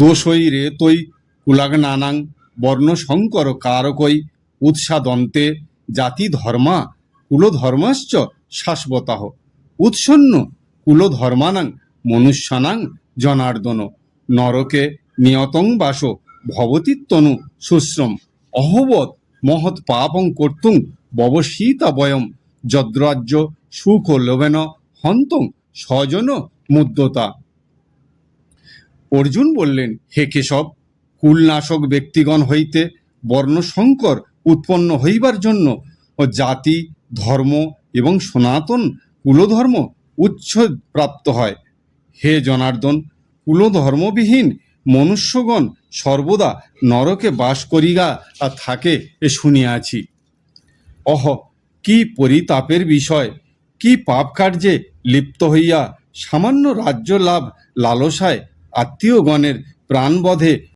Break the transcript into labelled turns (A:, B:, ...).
A: দোষই রে তৈ কুলাগ নানাং বর্ণ শঙ্কর কারকই উৎসাদন্তে জাতি ধর্মা কুলধর্মাশ্চ শাশ্বতাহ উৎসন্ন কুলধর্মানাং মনুষ্যানাং জনার্দন। নরকে নিয়তং বাস ভবতিত্তনু শুশ্রম অহবৎ মহৎ পাপং কর্তুং ববশীতা বয়ম। যদ্রাজ্য সুখ লোভেন হন্তং স্বজন মুদ্যতা অর্জুন বললেন, হে কেশব, কুলনাশক ব্যক্তিগণ হইতে বর্ণসংকর উৎপন্ন হইবার জন্য জাতি, ধর্ম এবং সনাতন কুলধর্ম উচ্ছেদ প্রাপ্ত হয়। হে জনার্দন, কুলধর্মবিহীন মনুষ্যগণ সর্বদা নরকে বাস করিগা আর থাকে এ শুনিয়াছি। অহ, কি পরিতাপের বিষয়, কি পাপ কার্যে লিপ্ত হইয়া সামান্য রাজ্য লাভ লালসায় আত্মীয়গণের প্রাণবধে